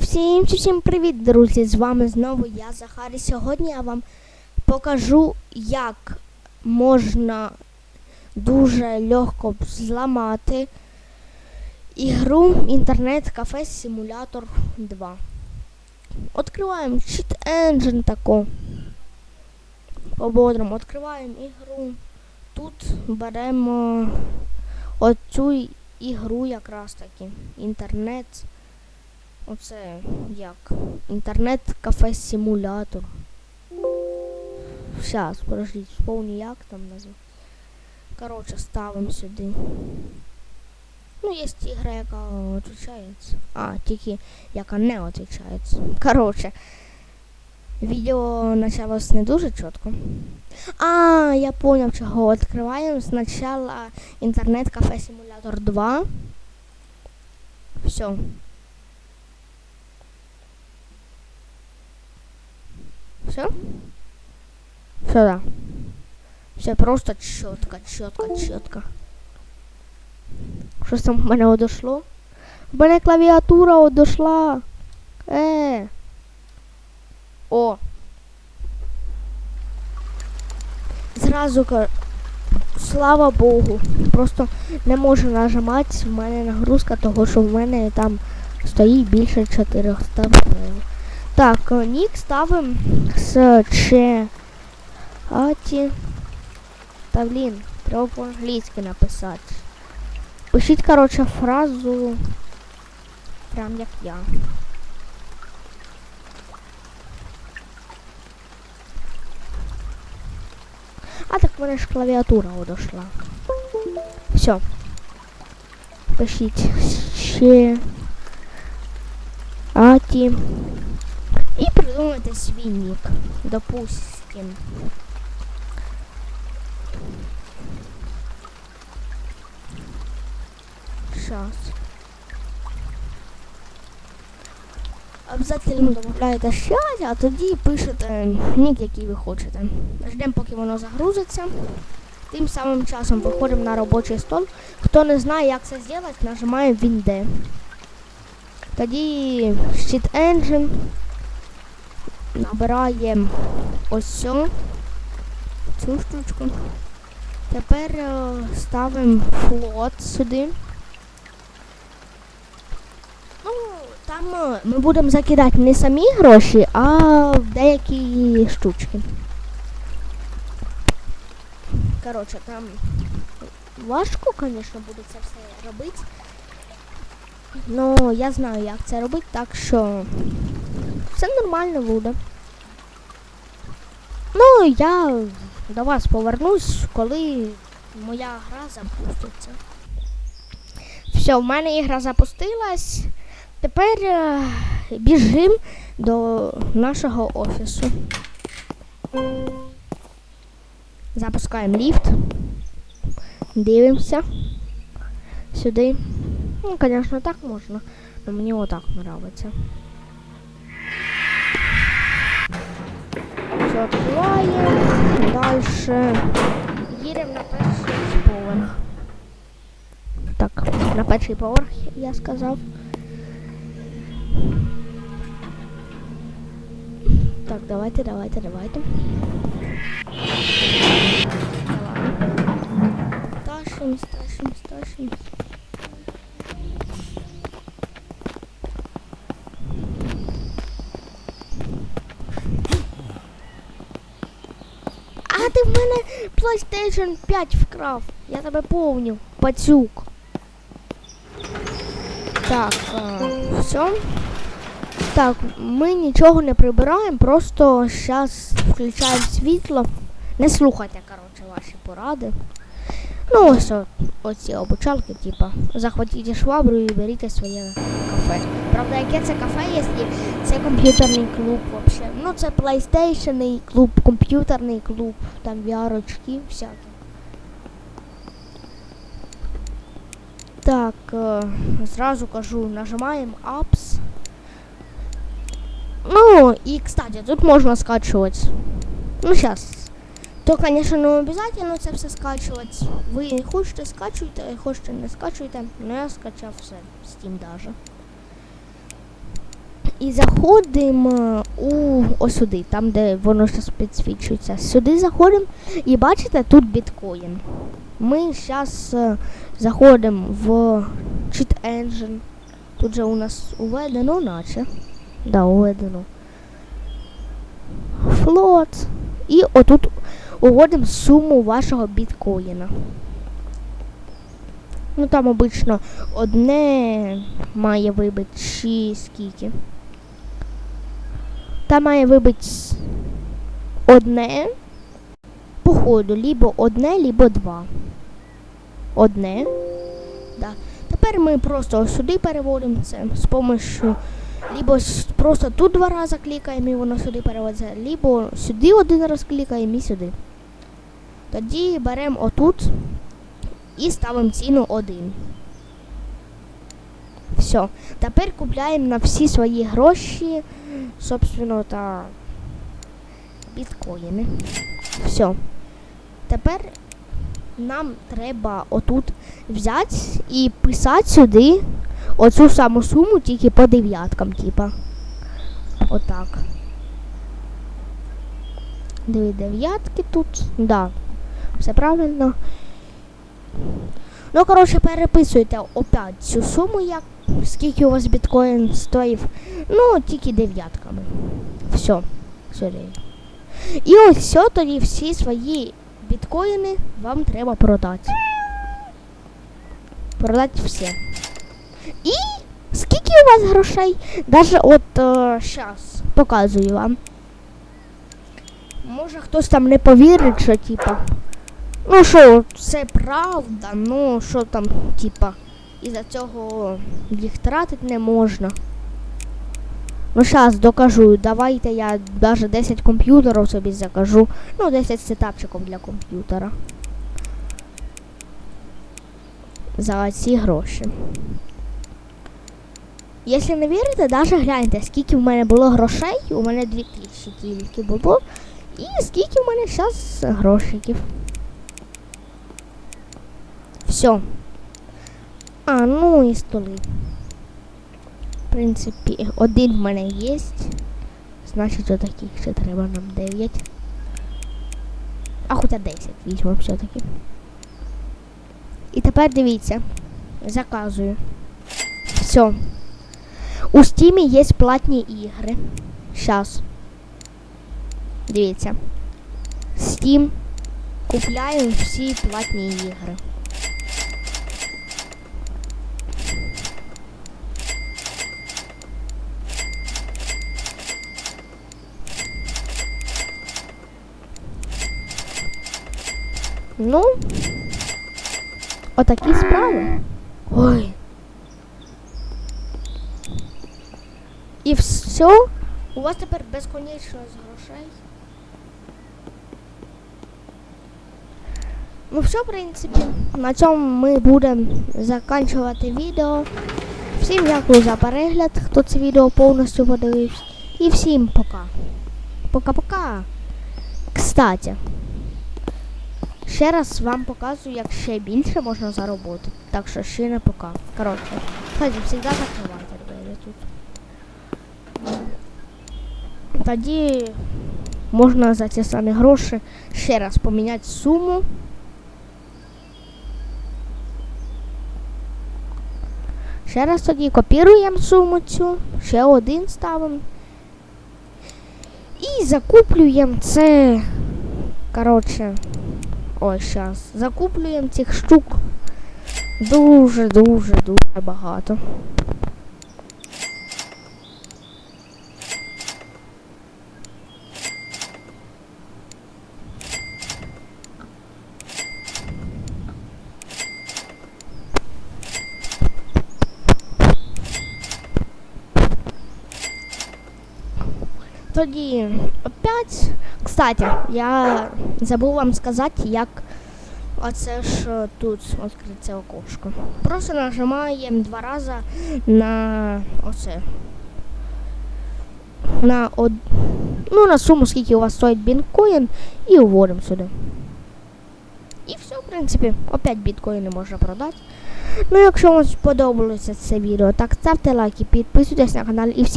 Всім всім привіт, друзі! З вами знову я, Захар. І сьогодні я вам покажу, як можна дуже легко зламати ігру інтернет-кафе Симулятор 2. Откриваємо Cheat Engine тако. По-бодрому відкриваємо ігру. Тут беремо оцю ігру якраз таки. Інтернет. Оце як? Інтернет-кафе симулятор. Щас, подождіть, вспомню як там назва. Коротше, ставимо сюди. Ну, є ігра, яка відповідається. А, тільки яка не відповідається. Коротше. Відео почалось не дуже чітко. А, я понял, чого. Відкриваємо спочатку інтернет-кафе симулятор 2. Все. Все? Все, да. Все просто чітко, чітко, чітко. Щось там в мене одошло? В мене клавіатура одошла. Е. О. Зразу ка- слава Богу. Просто не можу нажимати. В мене нагрузка того, що в мене там стоїть більше 400 гривень. Так, е, нік ставимо з Ч. Аті. Та блін, треба по-англійськи написати. Пишіть, коротше, фразу. Прям як я. А так в мене ж клавіатура одошла. Все. Пишіть ще. Аті. І придумайте свій. Допустим. Сейчас. Обязательно додаєте щось, а тоді пишете нік, який ви хочете. Ждемо, поки воно загрузиться. Тим самим часом виходимо на робочий стол. Хто не знає, як це зробити, нажимає Вінде. Тоді Sheet Engine. Набираємо ось цю, штучку. Тепер е, ставимо флот сюди. Ну, там е, ми будемо закидати не самі гроші, а деякі штучки. Коротше, там важко, звісно, буде це все робити. Ну, я знаю, як це робити, так що все нормально буде. Ну, я до вас повернусь, коли моя гра запуститься. Все, в мене ігра запустилась. Тепер е, біжим до нашого офісу. Запускаємо ліфт. Дивимося. Сюди. Ну, звісно, так можна. Но мені отак подобається. Все открываем. Дальше. Їдемо на перший поверх. Так, на перший поверх я сказав. Так, давайте, давайте, давайте. Давай. Тащим, тащим, А ти в мене PlayStation 5 вкрав. Я тебе повню, пацюк. Так, е, все. Так, ми нічого не прибираємо, просто зараз включаємо світло. Не слухайте, коротше, ваші поради. Ну, ось оці обучалки, типа, захватіть швабру і беріть своє кафе. Правда, яке це кафе, якщо це комп'ютерний клуб вообще. Ну, це PlayStation клуб, комп'ютерний клуб, там VR-очки всякі. Так, е, зразу кажу, нажимаємо Apps. Ну, і, кстати, тут можна скачувати. Ну, зараз. То, звісно, не обов'язково це все скачувати. Ви хочете скачуйте, хочете не скачуйте. Ну, я скачав все. Steam даже. І заходимо у ось сюди, там, де воно зараз підсвічується. Сюди заходимо і бачите, тут біткоін. Ми зараз заходимо в Cheat Engine. Тут же у нас уведено, наче. Да, уведено. Флот. І отут уводимо суму вашого біткоїна. Ну там обично одне має вибити чи скільки. Там має вибити одне. Походу, либо одне, либо два. Одне. Да. Тепер ми просто сюди переводимо це з помощью. Либо просто тут два рази клікаємо і воно сюди переводиться, либо сюди один раз клікаємо і сюди. Тоді беремо отут і ставимо ціну 1. Все. Тепер купляємо на всі свої гроші, собственно, та біткоїни. Все. Тепер нам треба отут взяти і писати сюди оцю саму суму, тільки по дев'яткам, типа. Отак. Дві дев'ятки тут. Да. Все правильно. Ну, коротше, переписуйте опять цю суму, як скільки у вас біткоін стоїв. Ну, тільки дев'ятками. Все. Сюди. І ось все, тоді всі свої біткоїни вам треба продати. Продати все. І скільки у вас грошей? Даже от зараз показую вам. Може хтось там не повірить, що типа. Ну що, це правда, ну що там, типа, із-за цього їх тратити не можна. Ну зараз докажу, давайте я даже 10 комп'ютерів собі закажу. Ну, 10 сетапчиків для комп'ютера. За ці гроші. Якщо не вірите, даже гляньте, скільки в мене було грошей, у мене 2000 тільки було. І скільки в мене зараз грошиків. Все. А, ну і столи. В принципі, один в мене є. Значить, отаких ще треба нам 9. А хоча 10 візьмемо все-таки. І тепер дивіться. Заказую. Все. У стімі є платні ігри. Щас. Дивіться. Steam. Купляємо всі платні ігри. Ну, отакі справи. Ой. І все. У вас тепер безконечно з грошей. Ну все, в принципі, на цьому ми будемо закінчувати відео. Всім дякую за перегляд, хто це відео повністю подивився. І всім пока. Пока-пока. Кстати. Ще раз вам показую, як ще більше можна заробити. Так що ще не пока. Коротше, хай завжди закривайте двері тут. Тоді можна за ці самі гроші ще раз поміняти суму. Ще раз тоді копіруємо суму цю, ще один ставимо. І закуплюємо це. Коротше. Ой, зараз. Закуплюємо цих штук дуже-дуже дуже багато. Тоді опять, кстати, я забув вам сказати, як оце ж тут відкриться окошко. Просто нажимаємо два рази на оце. На од... Ну, на суму, скільки у вас стоїть біткоін, і вводимо сюди. І все, в принципі, опять біткоїни можна продати. Ну, якщо вам сподобалося це відео, так ставте лайки, підписуйтесь на канал і всім.